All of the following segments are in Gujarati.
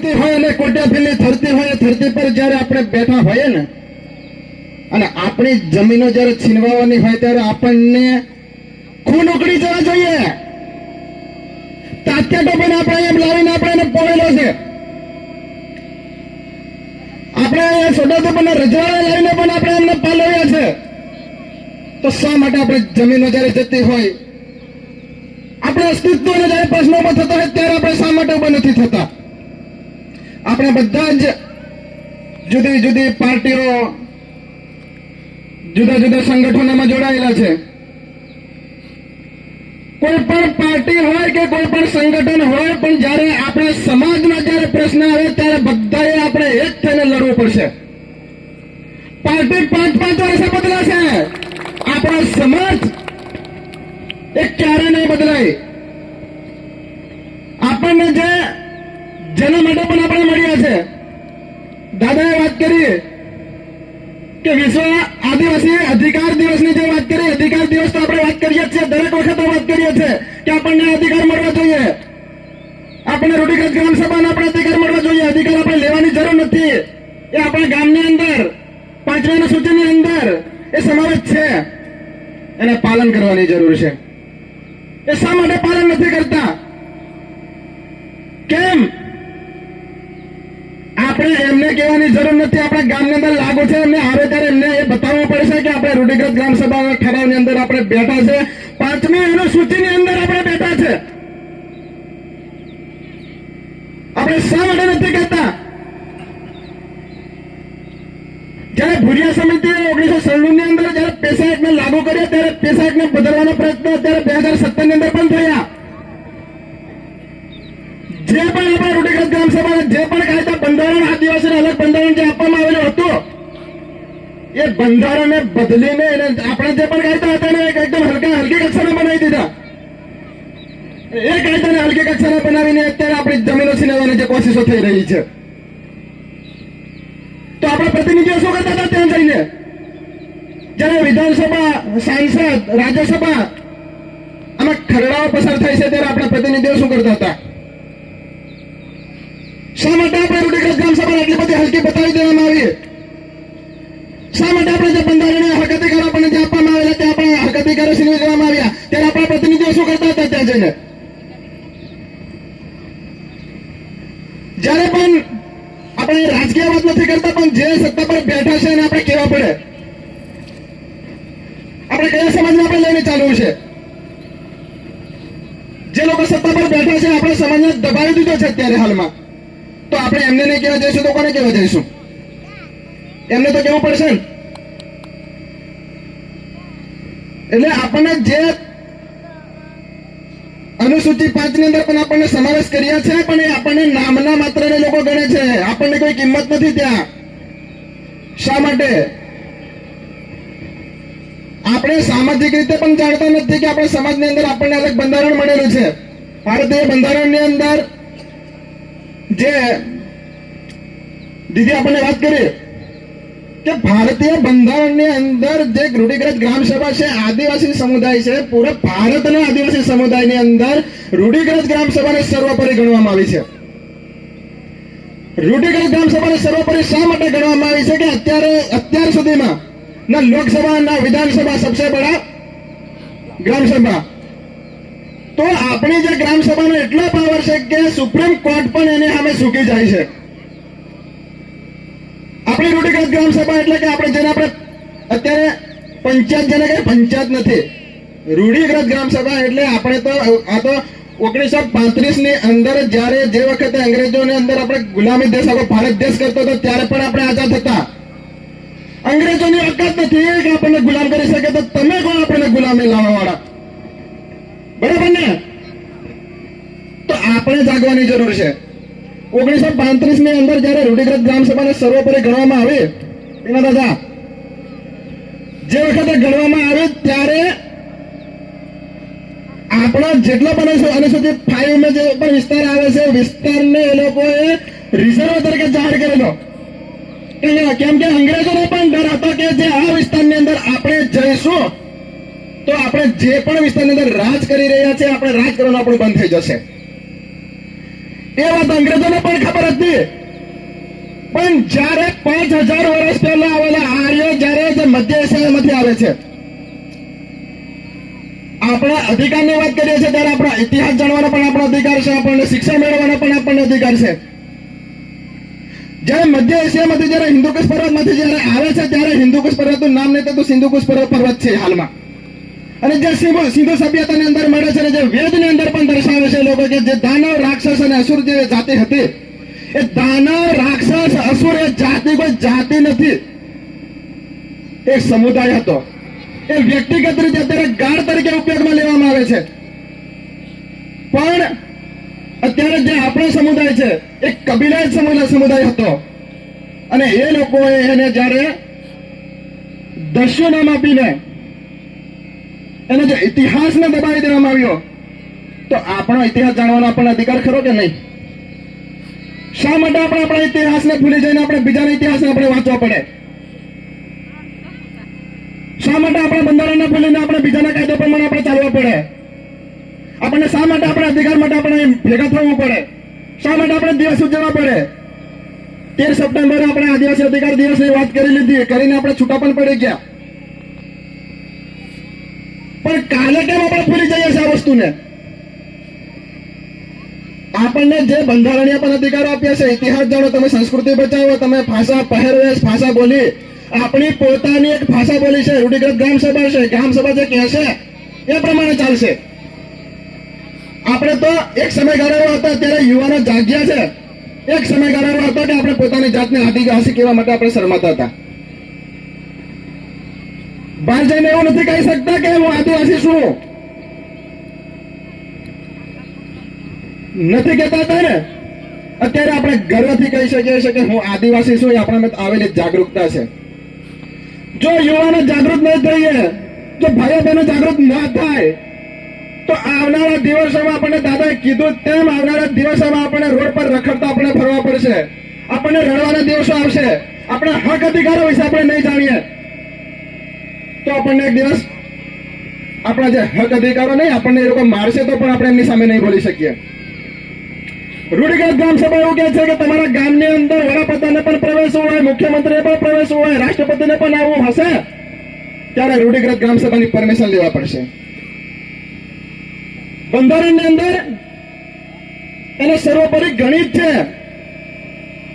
ધરતી હોય અને કોટ્યાફીલની ધરતી હોય ધરતી પર જ્યારે આપણે બેઠા હોઈએ ને, અને આપણી જમીનો જ્યારે છીનવાવાની હોય ત્યારે આપણને ખૂન ઉકળી જવા જોઈએ. તાત્યા પણ આપણે એમ લાવીને આપણે એને છે. આપણે અહીંયા સોડાથી પણ રજવાડા લાવીને પણ આપણે એમને પાલવ્યા છે. તો શા માટે આપણે જમીનો જ્યારે જતી હોય, આપણે અસ્તિત્વને જ્યારે પ્રશ્નો થતા થતો હોય ત્યારે આપણે શા માટે ઊભા નથી થતા? આપણે બધા જ જુદી જુદી પાર્ટીઓ જુદા જુદા સંગઠનોમાં જોડાયેલા છે. કોઈ પણ પાર્ટી હોય કે કોઈ પણ સંગઠન હોય, પણ જ્યારે આપણા સમાજમાં જ્યારે પ્રશ્ન આવે, ત્યારે બધાએ આપણે એક થઈને લડવું પડશે. પાર્ટી પાંચ પાંચ વર્ષે બદલાશે. આપણો સમાજ એ ક્યારે નહીં બદલાય. આપણને જે જેના માટે પણ આપણે મળ્યા છે. દાદાએ વાત કરી કે વિશ્વ આદિવાસી અધિકાર દિવસની જે વાત કરી, અધિકાર દિવસ તો આપણે વાત કરીએ છીએ. દરેક વખતે વાત કરીએ છીએ કે આપણને અધિકાર મળવા જોઈએ. આપણે રૂઢિગત ગ્રામ સભાને આપણે અધિકાર મળવા જોઈએ. અધિકાર આપણે લેવાની જરૂર નથી. એ આપણા ગામની અંદર પાંચમી સૂચિની અંદર એ સમાવેશ છે. એને પાલન કરવાની જરૂર છે. એ શા માટે પાલન નથી કરતા? કેમ? આપણે એમને કહેવાની જરૂર નથી. આપણા ગામની અંદર લાગુ છે. એમને આવે ત્યારે એમને એ બતાવવું પડશે કે આપણે રૂઢિગત ગ્રામ સભાના ઠરાવની અંદર આપણે બેઠા છે. પાંચમી અનુસૂચિની અંદર આપણે બેઠા છે. આપણે શા માટે નથી કહેતા? જયારે ભુરિયા સમિતિએ ઓગણીસો સડસઠની અંદર જયારે પેસા એક્ટને લાગુ કર્યા, ત્યારે પેસા એક્ટને બદલવાનો પ્રયત્ન અત્યારે બે હજાર સત્તરની અંદર પણ થયા. જે પણ આપણા રૂઢિગત ગ્રામ સભા જે પણ કાયદા બંધારણ આદિવાસીને અલગ બંધારણ જે આપવામાં આવેલું હતું, એ બંધારણને બદલીને એને આપણા જે પણ કાયદા હતા એને એકદમ હલકા હલકી કક્ષાના બનાવી દીધા. એ કાયદાને હલકી કક્ષાના બનાવીને અત્યારે આપણી જમીનો છીનવવાની જે કોશિશો થઈ રહી છે. તો આપણા પ્રતિનિધિઓ શું કરતા હતા ત્યાં જઈને? જ્યારે વિધાનસભા, સાંસદ, રાજ્યસભા આમાં ખરડાઓ પસાર થાય છે ત્યારે આપણા પ્રતિનિધિઓ શું કરતા હતા? શા માટે આપણે રૂઢિગત ગ્રામ સભા બધી હલકી બતાવી દેવામાં આવી? શા માટે આપણે જે બંધારણીય હક અધિકાર આપણને આપવામાં આવેલા તે આપણે હક અધિકારો છીનવી દેવામાં આવ્યા? ત્યારે આપણા પ્રતિનિધિઓ શું કરતા હતા ત્યાં જઈને? જ્યારે પણ આપણે રાજકીય વાત નથી કરતા, પણ જે સત્તા પર બેઠા છે એને આપણે કહેવા પડે. આપણે કયા સમાજને આપણે લઈને ચાલવું છે? જે લોકો સત્તા પર બેઠા છે, આપણે સમાજને દબાવી દીધો છે અત્યારે હાલમાં. તો આપણે એમને નહીં કહેવા જઈશું તો કોને કહેવા જઈશું? એમને તો કેવું પડશે ને. એટલે આપણને જે અનુસૂચિ પાંચની અંદર પણ આપણને સમાવેશ કર્યા છે, પણ એ આપણને નામના માત્ર લોકો ગણે છે. આપણને કોઈ કિંમત નથી ત્યાં. શા માટે? આપણે સામાજિક રીતે પણ જાણતા નથી કે આપણે સમાજની અંદર આપણને અલગ બંધારણ મળેલું છે. ભારતીય બંધારણની અંદર જે દીદી આપણને વાત કરી કે ભારતીય બંધારણની અંદર જે રૂઢિગત ગ્રામ સભા છે, આદિવાસી સમુદાય છે, પૂરા ભારતના આદિવાસી સમુદાયની અંદર રૂઢિગત ગ્રામ સભાને સર્વોપરી ગણવામાં આવી છે. રૂઢિગત ગ્રામ સભાને સર્વોપરી શા માટે ગણવામાં આવી છે કે અત્યારે, અત્યાર સુધીમાં ના લોકસભા, ના વિધાનસભા સબસે બડા ગ્રામ સભા તો આપણી જે ગ્રામ સભાનો એટલો પાવર છે કે સુપ્રીમ કોર્ટ પણ એને સામે સૂકી જાય છે. આપણી રૂઢિગત ગ્રામ સભા એટલે કે આપણે જેને આપણે અત્યારે પંચાયત જેને કહીએ પંચાયત નથી. રૂઢિગત ગ્રામ સભા એટલે આપણે તો આ તો ઓગણીસો પાંત્રીસની અંદર જ્યારે જે વખતે અંગ્રેજોની અંદર આપણે ગુલામી દેશ આપણો ભારત દેશ કરતો હતો, ત્યારે પણ આપણે આઝાદ હતા. અંગ્રેજોની અકાત નથી કે આપણને ગુલામ કરી શકે તો તમે કોણ આપણને ગુલામી લાવવા વાળા બરાબર ને? તો આપણે જાગવાની જરૂર છે. ઓગણીસો પાંત્રીસની અંદર જયારે રૂઢિગત ગ્રામ સર્વોપરી ગણવામાં આવે, એના દાદા, જે વખતે ગણવામાં આવે ત્યારે આપણા જેટલા પણ અનુ- અનુસૂચિત ફાઈવમાં જે પણ વિસ્તાર આવે છે, વિસ્તારને એ લોકોએ રિઝર્વ તરીકે જાહેર કરેલો. કેમ કે અંગ્રેજોને પણ ડર હતો કે જે આ વિસ્તારની અંદર આપણે જઈશું તો આપણે જે પણ વિસ્તારની અંદર રાજ કરી રહ્યા છે, આપણે રાજ કરવાનું આપણું બંધ થઈ જશે. એ વાત અંગ્રેજોને પણ ખબર હતી. પણ જ્યારે પાંચ હજાર વર્ષ પહેલા આવેલા આર્યો જ્યારે જે મધ્ય એશિયામાંથી આવે છે, આપણા અધિકારની વાત કરીએ છીએ ત્યારે આપણા ઇતિહાસ જાણવાનો પણ આપણો અધિકાર છે, આપણને શિક્ષણ મેળવવાનો પણ આપણને અધિકાર છે. જ્યારે મધ્ય એશિયામાંથી જ્યારે હિન્દુકુશ પર્વતમાંથી જ્યારે આવે છે, ત્યારે હિન્દુકુશ પર્વતનું નામ નહીં તો સિંધુકુશ પર્વત પર્વત છે હાલમાં. અને જે સિંધુ સિંધુ સભ્યતાની અંદર મળે છે અને જે વેદની અંદર પણ દર્શાવે છે લોકો કે જે દાનવ, રાક્ષસ અને અસુર જે જાતિ હતી. એ દાનવ, રાક્ષસ, અસુર એ જાતિ કોઈ જાતિ નથી. એક સમુદાય હતો. એ વ્યક્તિગત રીતે અત્યારે ગાળ તરીકે ઉપયોગમાં લેવામાં આવે છે. પણ અત્યારે જે આપણો સમુદાય છે, એ કબીલા સમુદાય હતો. અને એ લોકોએ એને જ્યારે દસ્યુ નામ આપીને એનો જે ઇતિહાસને દબાવી દેવામાં આવ્યો, તો આપણો ઇતિહાસ જાણવાનો આપણને અધિકાર ખરો કે નહીં? શા માટે આપણે આપણા ઇતિહાસને ભૂલી જઈને આપણે બીજાના ઇતિહાસને આપણે વાંચવા પડે? શા માટે આપણે બંધારણને ભૂલીને આપણે બીજાના કાયદા પ્રમાણે આપણે ચાલવા પડે? આપણને શા માટે આપણા અધિકાર માટે આપણે ભેગા થવું પડે? શા માટે આપણે દિવસ ઉજવવા પડે? તેર સપ્ટેમ્બરે આપણે આદિવાસી અધિકાર દિવસની વાત કરી લીધી, કરીને આપણે છૂટા પણ પડી ગયા. પણ કાલે કેમ આપણે ભૂલી જઈએ છીએ આ વસ્તુને. આપણને જે બંધારણીય પણ અધિકારો આપ્યા છે, ઇતિહાસ જાણો, તમે સંસ્કૃતિ બચાવો, તમે ભાષા પહેરવેશ ભાષા બોલી. આપણી પોતાની એક ભાષા બોલી છે, રૂઢિગત ગ્રામ સભા છે, ગ્રામ સભા જે કહેશે એ પ્રમાણે ચાલશે. આપણે તો એક સમયગાળો હતો ત્યારે યુવાનો જાગ્યા છે. એક સમયગાળો હતો કે આપણે પોતાની જાતને આદિવાસી કહેવા માટે આપણે શરમાતા હતા. બહાર જઈને એવું નથી કહી શકતા કે હું આદિવાસી છું. નથી કહેતા હતા ને? અત્યારે આપણે ગર્વથી કહી શકીએ છીએ કે હું આદિવાસી છું, એ આપણામાં આવેલી જાગૃતતા છે. જો યુવાનો જાગૃત નહીં થઈએ, જો ભાઈઓ બહેનો જાગૃત ના થાય, તો આવનારા દિવસોમાં આપણને દાદાએ કીધું તેમ આવનારા દિવસોમાં આપણને રોડ પર રખડતા આપણે ફરવા પડશે. આપણને રડવાના દિવસો આવશે. આપણા હક અધિકારો વિશે આપણે નહીં જાણીએ. તો આપણને એક દિવસ આપણા જે હક અધિકારો નહીં, આપણને એ લોકો મારશે તો પણ આપણે એમની સામે નહીં બોલી શકીએ. રૂઢિગત ગ્રામ સભા એવું કહે છે કે તમારા ગામની અંદર વડાપ્રધાનને પણ પ્રવેશ હોય મુખ્યમંત્રીને પણ પ્રવેશ હોય, રાષ્ટ્રપતિને પણ આવું હશે, ત્યારે રૂઢિગત ગ્રામ સભાની પરમિશન લેવા પડશે. બંધારણની અંદર એને સર્વોપરી ગણિત છે.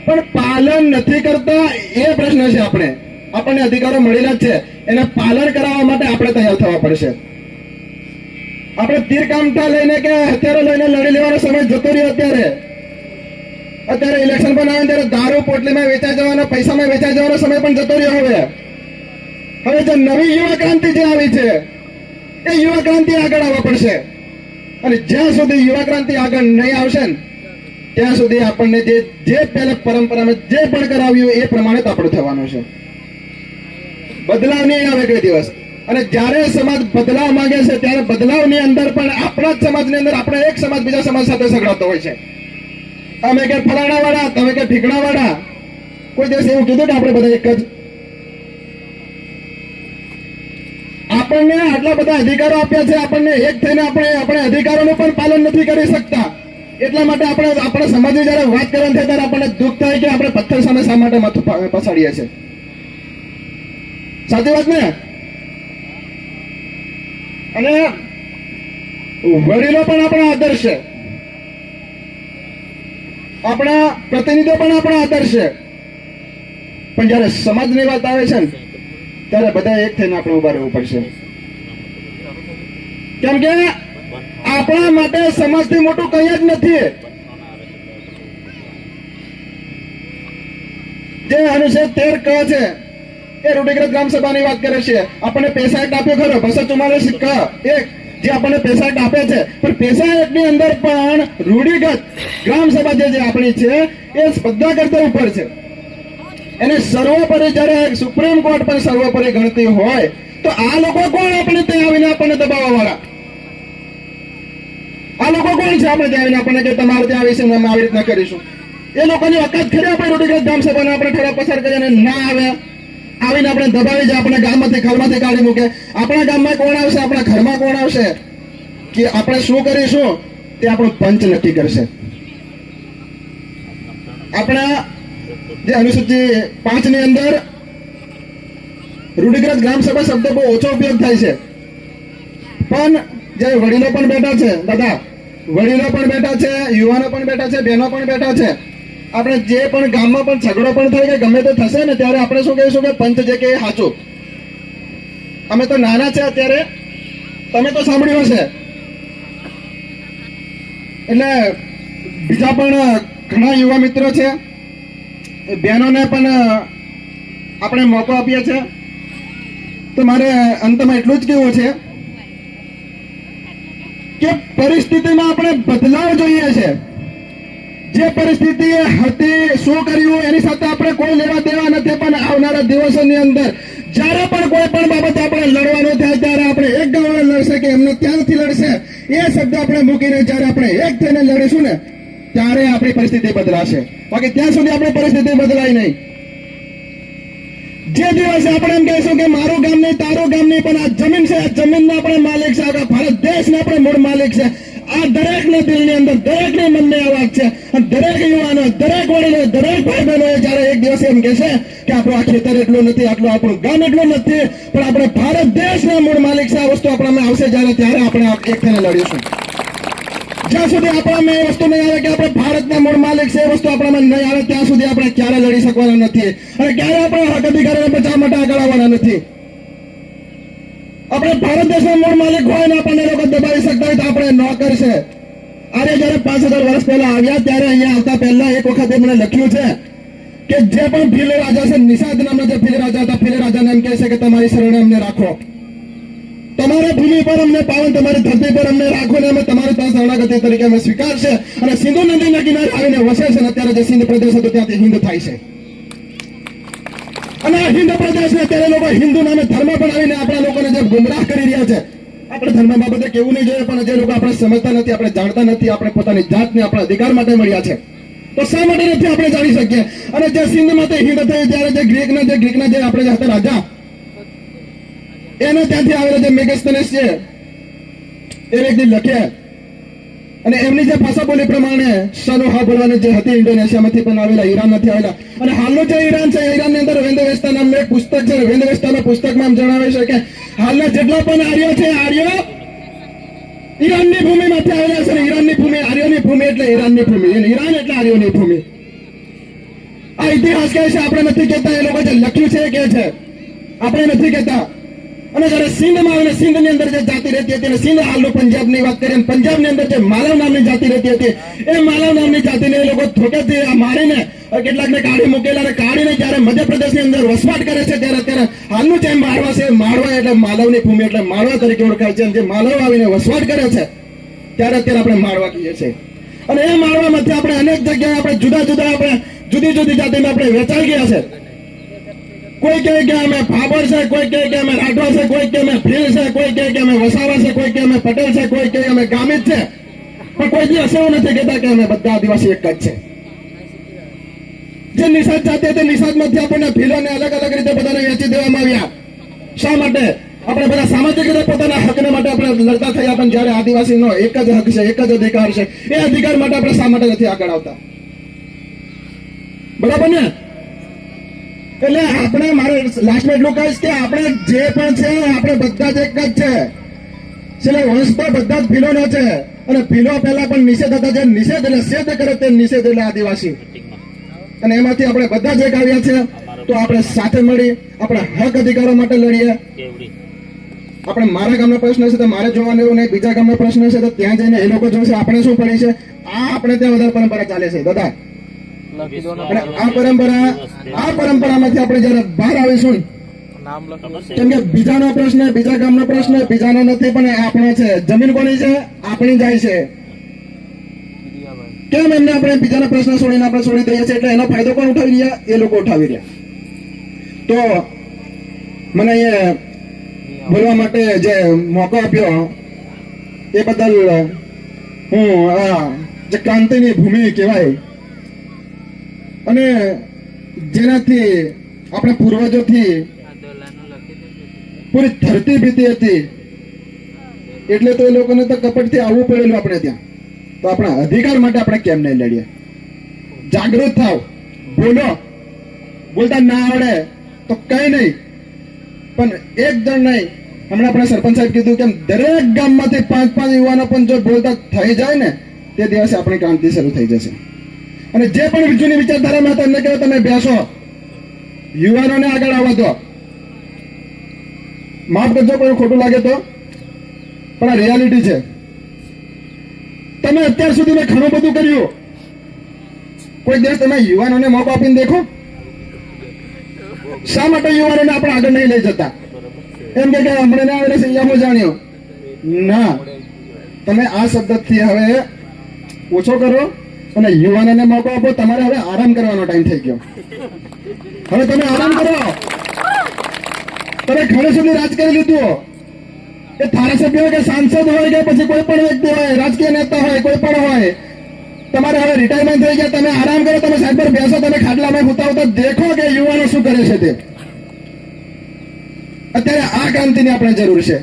પણ પાલન નથી કરતા એ પ્રશ્ન છે આપણે. આપણને અધિકારો મળેલા જ છે. એને પાલન કરાવવા માટે આપણે તૈયાર થવા પડશે. આપણે તીર કામઠા લઈને કે હથિયારો લઈને લડી લેવાનો સમય જતો રહ્યો અત્યારે. અત્યારે ઇલેક્શન પણ આવે ત્યારે દારૂ પોટલીમાં વેચાઈ જવાનો, પૈસામાં વેચાઈ જવાનો સમય પણ જતો રહ્યો હવે. હવે જે નવી યુવા ક્રાંતિ જે આવી છે, એ યુવા ક્રાંતિ આગળ આવવા પડશે. અને જ્યાં સુધી યુવા ક્રાંતિ આગળ નહીં આવશે ને, ત્યાં સુધી આપણને જે જે પહેલા પરંપરામાં જે પણ કરાવ્યું એ પ્રમાણે આપણું થવાનું છે. બદલાવ નહીં આવે કોઈ દિવસ. અને જ્યારે સમાજ બદલાવ માંગે છે, ત્યારે બદલાવની અંદર પણ આપણા જ સમાજની અંદર આપણે એક સમાજ બીજા સમાજ સાથે સગડાતો હોય છે. અમે કે ફલાણા વાળા તમે કે ઠીકણા વાળા કોઈ દિવસ એવું કીધું કે આપણે બધા એક જ? આપણને આટલા બધા અધિકારો આપ્યા છે, આપણને એક થઈને આપણે આપણે અધિકારોનું પણ પાલન નથી કરી શકતા. એટલા માટે આપણે, આપણા સમાજની જયારે વાત કરવાની થાય ત્યારે આપણને દુઃખ થાય કે આપણે પથ્થર સામે શા માટે માથું પછાડીએ છીએ. સાચી વાત ને? અને વડીલો પણ આપણા આદર્શ આપણા પ્રતિનિધિઓ પણ આપણા આદર્શ પણ જયારે સમાજની વાત આવે છે ને, ત્યારે બધા એક થઈને આપણે ઊભા રહેવું પડશે. કેમ કે આપણા માટે સમાજથી મોટું કઈ જ નથી. જે અનુચ્છેદ તેર ક છે એ રૂઢિગત ગ્રામ સભાની વાત કરે છે. આપણને પૈસા એક્ટ આપ્યો ખરો, બસો ચુમ્માલીસ એક, જે આપણને પૈસા એક્ટ આપે છે. પણ પૈસા એક્ટની અંદર પણ રૂઢિગત ગ્રામ સભા જે આપણી છે, એ સ્પર્ધા કરતા ઉપર છે. એને સર્વોપરી જ્યારે સુપ્રીમ કોર્ટ પણ સર્વોપરી ગણતી હોય, તો આ લોકો કોણ આપણે ત્યાં આવીને આપણને દબાવવા વાળા આ લોકો કોણ છે આપણે ત્યાં આવીને આપણને કે તમારે ત્યાં આવીશું અમે આવી રીતના કરીશું? એ લોકોની વખત ખરી આપણે રૂઢિગત ગ્રામ સભાને આપણે ઠરાવ પસાર કરીએ અને ના આવે. આવીને આપણે દબાવી જાય, આપણા ગામમાંથી ઘરમાંથી કાઢી મૂકે. આપણા ગામમાં કોણ આવશે? આપણા ઘરમાં કોણ આવશે? કે આપણે શું કરીશું? તે આપણો પંચ નક્કી કરશે. આપણા જે અનુસૂચિ પાંચની અંદર રૂઢિગ્રસ્ત ગ્રામ સભા શબ્દ બહુ ઓછો ઉપયોગ થાય છે. પણ જે વડીલો પણ બેઠા છે, દાદા, વડીલો પણ બેઠા છે, યુવાનો પણ બેઠા છે, બહેનો પણ બેઠા છે આપણે જે પણ ગામમાં પણ ઝઘડો પણ થાય કે ગમે તે થશે ને, ત્યારે આપણે શું કહીશું કે પંચ જે કે સાચું અમે તો નાના છે અત્યારે. તમે તો સાંભળ્યું હશે. એટલે બીજા પણ ઘણા યુવા મિત્રો છે. બહેનોને પણ આપણે મોકો આપીએ છે તો મારે અંતમાં એટલું જ કહેવું છે કે પરિસ્થિતિમાં આપણે બદલાવ જોઈએ છે. જે પરિસ્થિતિ હતી, શું કર્યું, એની સાથે આપણે કોઈ લેવા દેવા નથી, પણ આવનારા દિવસોની અંદર જ્યારે પણ કોઈ પણ બાબત આપણે લડવાનો થાય, ત્યારે આપણે એક ગામડે લડશે કે એમને ત્યાંથી લડશે, એ શબ્દ આપણે મૂકીને જ્યારે આપણે એક થઈને લડીશું ને, ત્યારે આપણી પરિસ્થિતિ બદલાશે. બાકી ત્યાં સુધી આપણી પરિસ્થિતિ બદલાય નહીં. જે દિવસે આપણે એમ કહીશું કે મારું ગામ નહીં, તારું ગામ નહીં, પણ આ જમીન છે, આ જમીનનો આપણે માલિક છે, આખા ભારત દેશનો આપણે મૂળ માલિક છે આ દરેકના દિલની અંદર દરેકની મનની અવાજ છે. અને દરેક યુવાનો, દરેક વડીલો, દરેક ભાઈ બહેનો જ્યારે એક દિવસ એમ કહેશે કે આપણું આ ખેતર એટલું નથી, આટલું આપણું ગામ એટલું નથી, પણ આપણે ભારત દેશના મૂળ માલિક છે, આ વસ્તુ આપણામાં આવશે જ્યારે, ત્યારે આપણે એક થઈને લડીશું. જ્યાં સુધી આપણામાં એ વસ્તુ નહીં આવે કે આપણે ભારતના મૂળ માલિક છે, એ વસ્તુ આપણામાં નહીં આવે, ત્યાં સુધી આપણે ક્યારે લડી શકવાના નથી. અને ક્યારે આપણે હક અધિકારોને બચાવવા માટે આગળ આવવાના નથી. આપણે ભારત દેશના મૂળ માલિક હોય ને આપણને લોકો દબાવી શકતા હોય તો આપણે ન કરશે અરે જયારે પાંચ હજાર વર્ષ પહેલા આવ્યા, ત્યારે અહીંયા આવતા પહેલા એક વખત એમણે લખ્યું છે કે જે પણ ભીલ રાજા છે, નિષાદ નામના જે ભીલ રાજા હતા, ભીલ રાજાને એમ કહે છે કે તમારી શરણે અમને રાખો. તમારા ભૂમિ પર અમને પાવન, તમારી ધરતી પર અમને રાખો ને અમે તમારી પાસે શરણાગતિ તરીકે અમે સ્વીકારશે અને સિંધુ નદીના કિનારે આવીને વસે છે અને અત્યારે જે સિંધ પ્રદેશ હતો, ત્યાંથી હિન્દ થાય છે. અને આ હિન્દ પ્રદેશને અત્યારે લોકો હિન્દુ નામે ધર્મ બનાવીને આપણા લોકોને જે ગુમરાહ કરી રહ્યા છે, આપણે ધર્મ બાબતે કેવું નહીં જોઈએ, પણ જે લોકો આપણે સમજતા નથી, આપણે જાણતા નથી, આપણે પોતાની જાતને આપણા અધિકાર માટે મળ્યા છે. તો શા માટે નથી આપણે જાણી શકીએ? અને જે સિંધ માટે હિન્દ થયું ત્યારે જે ગ્રીકના જે ગ્રીકના જે આપણે હતા રાજા, એને ત્યાંથી આવેલા જે મેગસ્તનેસ છે, એ વ્યક્તિ લખે અને એમની જે ભાષા બોલી પ્રમાણે શાનો હા બોલવાની જે હતી ઇન્ડોનેશિયામાંથી પણ આવેલા, ઈરાનમાંથી આવેલા. અને હાલનું જે ઈરાન છે, ઈરાનની અંદર વેન્દવેસ્તા નામનું એક પુસ્તક છે. વેન્દવેસ્તાના પુસ્તકમાં જણાવે છે કે હાલના જેટલા પણ આર્યો છે, આર્યો ઈરાનની ભૂમિમાંથી આવેલા છે. ઈરાનની ભૂમિ, આર્યોની ભૂમિ એટલે ઈરાનની ભૂમિ. અને ઈરાન એટલે આર્યોની ભૂમિ. આ ઇતિહાસ કહે છે, આપણે નથી કહેતા, એ લોકો જે લખ્યું છે કહે છે. આપણે નથી કહેતા. અને જયારે સિંધમાં આવીને સિંધની અંદર જે જાતિ રહેતી હતી અને સિંધ હાલનું પંજાબની વાત કરીએ અને પંજાબની અંદર જે માલવ નામની જાતિ રહેતી હતી, એ માલવ નામની જાતિને એ લોકો ધોકેથી મારીને કેટલાકને કાઢી મૂકેલા અને કાઢીને જ્યારે મધ્યપ્રદેશની અંદર વસવાટ કરે છે, ત્યારે અત્યારે હાલનું જેમ માળવા છે, માળવા એટલે માલવની ભૂમિ એટલે માળવા તરીકે ઓળખાય છે. અને જે માલવ આવીને વસવાટ કરે છે, ત્યારે અત્યારે આપણે માળવા કહીએ છીએ. અને એ માળવામાંથી આપણે અનેક જગ્યાએ આપણે જુદા જુદા આપણે જુદી જુદી જાતિમાં આપણે વેચાઈ ગયા છે. કોઈ કહે કે અમે ભાબર છે, કોઈ કહે કે અમે રાઠવા છે, કોઈ કે અમે ભીલ છે, કોઈ કહે કે અમે વસાવા છે, કોઈ કે અમે પટેલ છે, કોઈ કહે અમે ગામિત છે. પણ કોઈ દિવસ એવું નથી કહેતા કે અમે બધા આદિવાસી એક જ છે. જે નિષાદ જાતિ હતી નિષાદમાંથી આપણને ભીલોને અલગ અલગ રીતે બધાને વેચી દેવામાં આવ્યા. શા માટે? આપણે બધા સામાજિક રીતે પોતાના હકને માટે આપણે લડતા થયા, પણ જ્યારે આદિવાસીનો એક જ હક છે, એક જ અધિકાર છે, એ અધિકાર માટે આપણે શા માટે નથી આગળ આવતા? બરાબર ને? એટલે આપણે મારે લાસ્ટમાં એટલું કહીશ કે આપણે જે પણ છે, આપણે બધા જ એક જ છે. છેલ્લે વંશ તો બધા જ ભીલોનો છે. અને ભીલો પહેલા પણ નિષેધ હતા, જે નિષેધ એટલે સેધ કરે તે નિષેધ એટલે આદિવાસી. અને એમાંથી આપણે બધા જ એક આવ્યા છે. તો આપણે સાથે મળી, આપણે હક અધિકારો માટે લડીએ. આપણે મારા ગામનો પ્રશ્ન છે, તો મારે જોવાનું એવું નહીં, બીજા ગામનો પ્રશ્ન છે, તો ત્યાં જઈને એ લોકો જોશે, આપણે શું પડે છે? આ આપણે ત્યાં વધારે પરંપરા ચાલે છે. દાદા આ પરંપરા આ પરંપરામાંથી આપણે જયારે બહાર આવીશું કેમ કે બીજાનો પ્રશ્ન બીજા ગામનો પ્રશ્ન બીજાનો નથી પણ આપણો છે. જમીન કોની છે? આપણી જાય છે. કેમ એમને આપણે બીજાના પ્રશ્ન છોડીને આપણે છોડી દઈએ છીએ? એટલે એનો ફાયદો કોણ ઉઠાવી રહ્યા? એ લોકો ઉઠાવી રહ્યા. તો મને બોલવા માટે જે મોકો આપ્યો એ બદલ હું આ જે ક્રાંતિની ભૂમિ કહેવાય અને જેનાથી આપણે પૂર્વજોથી પૂરી ધરતી ભીતી હતી. એટલે તો એ લોકોને તો કપટથી આવવું પડેલું આપણે ત્યાં. તો આપણા અધિકાર માટે આપણે કેમ નહીં લડીએ જાગૃત થાવ. બોલો. બોલતા ના આવડે તો કઈ નહીં. પણ એક જણ નહીં. હમણાં આપણે સરપંચ સાહેબ કીધું કેમ દરેક ગામમાંથી પાંચ પાંચ યુવાનો પણ જો બોલતા થઈ જાય ને, તે દિવસે આપણી ક્રાંતિ શરૂ થઈ જશે. અને જે પણ જૂની વિચારધારામાં હતા, એમને તમે બેસો. યુવાનોને આગળ આવવા દો માફ કરજો, કોઈ ખોટું લાગે તો. પણ આ રિયાલિટી છે. તમે અત્યાર સુધી મેં ઘણું બધું કર્યું. કોઈ દિવસ તમે યુવાનોને મોકો આપીને દેખો. શા માટે યુવાનોને આપણે આગળ નહીં લઈ જતા? એમ કે હમણાં ના આવે છે હું જાણ્યો. ના. તમે આ શબ્દથી હવે ઓછો કરો. અને યુવાનોને મોકો આપો તમારે હવે આરામ કરવાનો ટાઈમ થઈ ગયો. હવે તમે આરામ કરો. તમે ઘણી સુધી રાજ લીધું એ ધારાસભ્ય હોય કે સાંસદ હોય કે પછી કોઈ પણ વ્યક્તિ હોય, રાજકીય નેતા હોય, કોઈ પણ હોય, તમારે હવે રિટાયરમેન્ટ થઈ ગયા, તમે આરામ કરો, તમે સાઈડ પર બેસો, તમે ખાટલામાં ઉતાવતા ઉતા દેખો કે યુવાનો શું કરે છે તે. અત્યારે આ ક્રાંતિની આપણે જરૂર છે.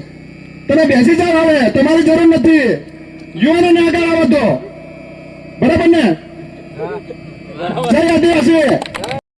તમે બેસી જાઓ હવે, તમારી જરૂર નથી. યુવાનોને આગળ આવો તો. બરાબર ને? જય આદિવાસી